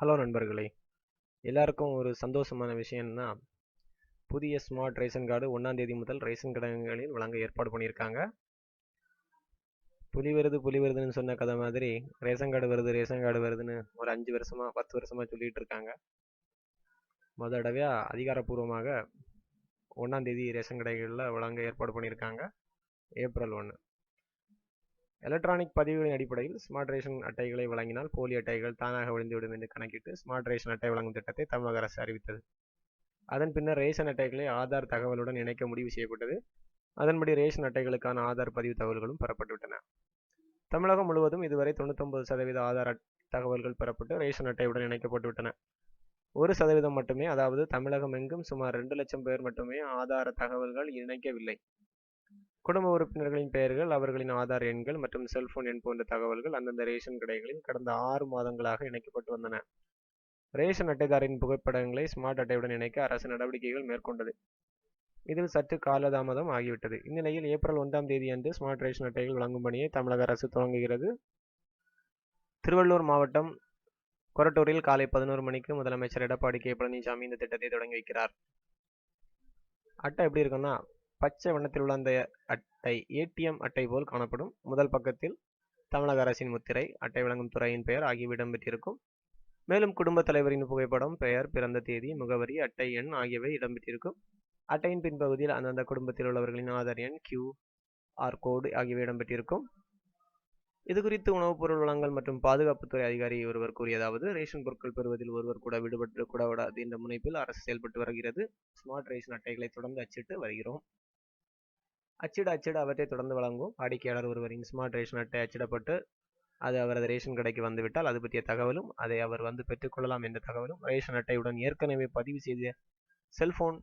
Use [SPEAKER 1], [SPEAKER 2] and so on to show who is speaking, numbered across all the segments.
[SPEAKER 1] Hello நண்பர்களே. எல்லாருக்கும் ஒரு சந்தோஷமான விஷயம்னா புதிய ஸ்மார்ட் ரேஷன் கார்டு ஒன்றாந்தேதி முதல் ரேஷன் கடைகளில் வழங்க ஏற்பாடு பண்ணியிருக்காங்க. புலி வருது புலி வருதுன்னு சொன்ன கதை மாதிரி ரேஷன் கார்டு வருது ரேஷன் கார்டு வருதுன்னு ஒரு அஞ்சு வருஷமாக பத்து வருஷமாக சொல்லிகிட்டு இருக்காங்க. மொத தடவையாக அதிகாரப்பூர்வமாக ஒன்றாந்தேதி ரேஷன் கடைகளில் வழங்க ஏற்பாடு பண்ணியிருக்காங்க. ஏப்ரல் ஒன்று எலக்ட்ரானிக் பதிவுகளின் அடிப்படையில் ஸ்மார்ட் ரேஷன் அட்டைகளை வழங்கினால் போலி அட்டைகள் தானாக விழுந்துவிடும் என்று கணக்கிட்டு ஸ்மார்ட் ரேஷன் அட்டை வழங்கும் திட்டத்தை தமிழக அரசு அறிவித்தது. அதன் பின்னர் ரேஷன் அட்டைகளை ஆதார் தகவலுடன் இணைக்க முடிவு செய்யப்பட்டது. அதன்படி ரேஷன் அட்டைகளுக்கான ஆதார் பதிவு தகவல்களும் பெறப்பட்டுவிட்டன. தமிழகம் முழுவதும் இதுவரை தொண்ணூத்தொன்பது சதவீத ஆதார் தகவல்கள் பெறப்பட்டு ரேஷன் அட்டையுடன் இணைக்கப்பட்டுவிட்டன. ஒரு சதவீதம் மட்டுமே அதாவது தமிழகம் எங்கும் சுமார் ரெண்டு லட்சம் பேர் மட்டுமே ஆதார தகவல்கள் இணைக்கவில்லை. குடும்ப உறுப்பினர்களின் பெயர்கள் அவர்களின் ஆதார் எண்கள் மற்றும் செல்போன் எண் போன்ற தகவல்கள் அந்தந்த ரேஷன் கடைகளில் கடந்த ஆறு மாதங்களாக இணைக்கப்பட்டு வந்தன. ரேஷன் அட்டைதாரின் புகைப்படங்களை ஸ்மார்ட் அட்டையுடன் இணைக்க அரசு நடவடிக்கைகள் மேற்கொண்டது. இதில் சற்று காலதாமதம் ஆகிவிட்டது. இந்நிலையில் ஏப்ரல் ஒன்றாம் தேதி அன்று ஸ்மார்ட் ரேஷன் அட்டைகள் வழங்கும் பணியை தமிழக அரசு தொடங்குகிறது. திருவள்ளூர் மாவட்டம் கொரட்டூரில் காலை பதினோரு மணிக்கு முதலமைச்சர் எடப்பாடி கே பழனிசாமி இந்த திட்டத்தை தொடங்கி வைக்கிறார். அட்டை எப்படி இருக்குன்னா பச்சை வண்ணத்தில் உள்ள அந்த அட்டை ஏடிஎம் அட்டை போல் காணப்படும். முதல் பக்கத்தில் தமிழக அரசின் முத்திரை அட்டை வழங்கும் துறையின் பெயர் ஆகியவை இடம்பெற்றிருக்கும். மேலும் குடும்பத் தலைவரின் புகைப்படம் பெயர் பிறந்த தேதி முகவரி அட்டை எண் ஆகியவை இடம்பெற்றிருக்கும். அட்டையின் பின்பகுதியில் அந்தந்த குடும்பத்தில் உள்ளவர்களின் ஆதார் எண் கியூ ஆர் கோடு ஆகியவை இடம்பெற்றிருக்கும். இது குறித்து உணவுப் பொருள் வளங்கள் மற்றும் பாதுகாப்புத்துறை அதிகாரி ஒருவர் கூறியதாவது ரேஷன் பொருட்கள் பெறுவதில் ஒருவர் கூட விடுபட்டு கூட விடாது என்ற முனைப்பில் அரசு செயல்பட்டு வருகிறது. ஸ்மார்ட் ரேஷன் அட்டைகளை தொடர்ந்து அச்சிட்டு வருகிறோம். அச்சிட அச்சிட அவற்றை தொடர்ந்து வழங்கும் வாடிக்கையாளர் ஒருவரின் ஸ்மார்ட் ரேஷன் அட்டை அச்சிடப்பட்டு அது அவரது ரேஷன் கடைக்கு வந்துவிட்டால் அது பற்றிய தகவலும் அதை அவர் வந்து பெற்றுக்கொள்ளலாம் என்ற தகவலும் ரேஷன் அட்டையுடன் ஏற்கனவே பதிவு செய்த செல்போன்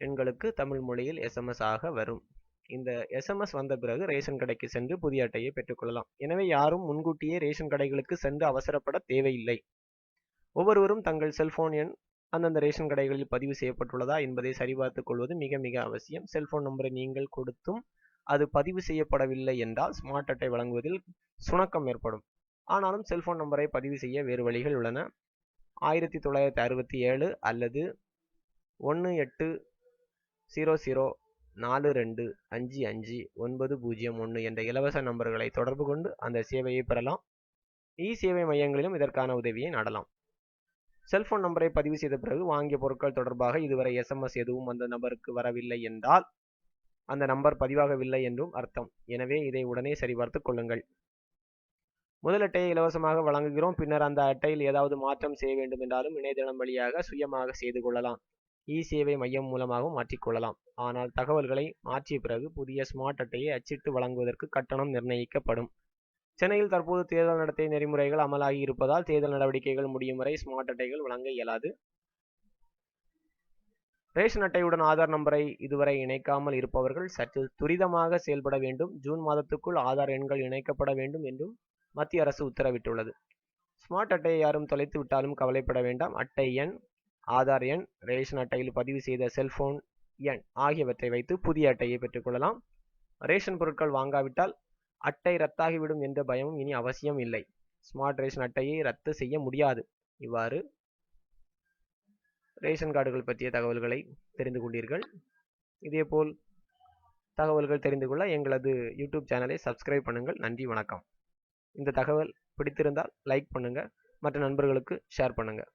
[SPEAKER 1] எண்களுக்கு தமிழ் மொழியில் எஸ்எம்எஸ் ஆக வரும். இந்த எஸ்எம்எஸ் வந்த பிறகு ரேஷன் கடைக்கு சென்று புதிய அட்டையை பெற்றுக்கொள்ளலாம் எனவே யாரும் முன்கூட்டியே ரேஷன் கடைகளுக்கு சென்று அவசரப்பட தேவையில்லை. ஒவ்வொருவரும் தங்கள் செல்போன் எண் அந்தந்த ரேஷன் கடைகளில் பதிவு செய்யப்பட்டுள்ளதா என்பதை சரிபார்த்துக் கொள்வது மிக மிக அவசியம். செல்போன் நம்பரை நீங்கள் கொடுத்தும் அது பதிவு செய்யப்படவில்லை என்றால் ஸ்மார்ட் அட்டை வழங்குவதில் சுணக்கம் ஏற்படும். ஆனாலும் செல்போன் நம்பரை பதிவு செய்ய வேறு வழிகள் உள்ளன. ஆயிரத்தி தொள்ளாயிரத்தி அறுபத்தி ஏழு அல்லது ஒன்று எட்டு ஜீரோ ஜீரோ நாலு ரெண்டு அஞ்சு அஞ்சு ஒன்பது பூஜ்ஜியம் ஒன்று என்ற இலவச நம்பர்களை தொடர்பு கொண்டு அந்த சேவையை பெறலாம். இ சேவை மையங்களிலும் இதற்கான உதவியை நாடலாம். செல்போன் நம்பரை பதிவு செய்த பிறகு வாங்கிய பொருட்கள் தொடர்பாக இதுவரை எஸ்எம்எஸ் எதுவும் அந்த நபருக்கு வரவில்லை என்றால் அந்த நம்பர் பதிவாகவில்லை என்றும் அர்த்தம். எனவே இதை உடனே சரிபார்த்து கொள்ளுங்கள். முதல் அட்டையை இலவசமாக வழங்குகிறோம். பின்னர் அந்த அட்டையில் ஏதாவது மாற்றம் செய்ய வேண்டும் என்றாலும் இணையதளம் வழியாக சுயமாக செய்து கொள்ளலாம். இ சேவை மையம் மூலமாகவும் மாற்றிக்கொள்ளலாம் ஆனால் தகவல்களை மாற்றிய பிறகு புதிய ஸ்மார்ட் அட்டையை அச்சிட்டு வழங்குவதற்கு கட்டணம் நிர்ணயிக்கப்படும். சென்னையில் தற்போது தேர்தல் நடத்தை நெறிமுறைகள் அமலாகி இருப்பதால் தேர்தல் நடவடிக்கைகள் முடியும் வரை ஸ்மார்ட் அட்டைகள் வழங்க இயலாது. ரேஷன் அட்டையுடன் ஆதார் நம்பரை இதுவரை இணைக்காமல் இருப்பவர்கள் சற்று துரிதமாக செயல்பட வேண்டும். ஜூன் மாதத்துக்குள் ஆதார் எண்கள் இணைக்கப்பட வேண்டும் என்றும் மத்திய அரசு உத்தரவிட்டுள்ளது. ஸ்மார்ட் அட்டையை யாரும் தொலைத்து விட்டாலும் கவலைப்பட வேண்டாம். அட்டை எண் ஆதார் எண் ரேஷன் அட்டையில் பதிவு செய்த செல்போன் எண் ஆகியவற்றை வைத்து புதிய அட்டையை பெற்றுக்கொள்ளலாம் ரேஷன் பொருட்கள் வாங்காவிட்டால் அட்டை ரத்தாகிவிடும் என்ற பயமும் இனி அவசியம் இல்லை. ஸ்மார்ட் ரேஷன் அட்டையை ரத்து செய்ய முடியாது. இவ்வாறு ரேஷன் கார்டுகள் பற்றிய தகவல்களை தெரிந்து கொண்டீர்கள். இதேபோல் தகவல்கள் தெரிந்து கொள்ள எங்களது யூடியூப் சேனலை சப்ஸ்கிரைப் பண்ணுங்கள். நன்றி வணக்கம். இந்த தகவல் பிடித்திருந்தால் லைக் பண்ணுங்கள் மற்ற நண்பர்களுக்கு ஷேர் பண்ணுங்கள்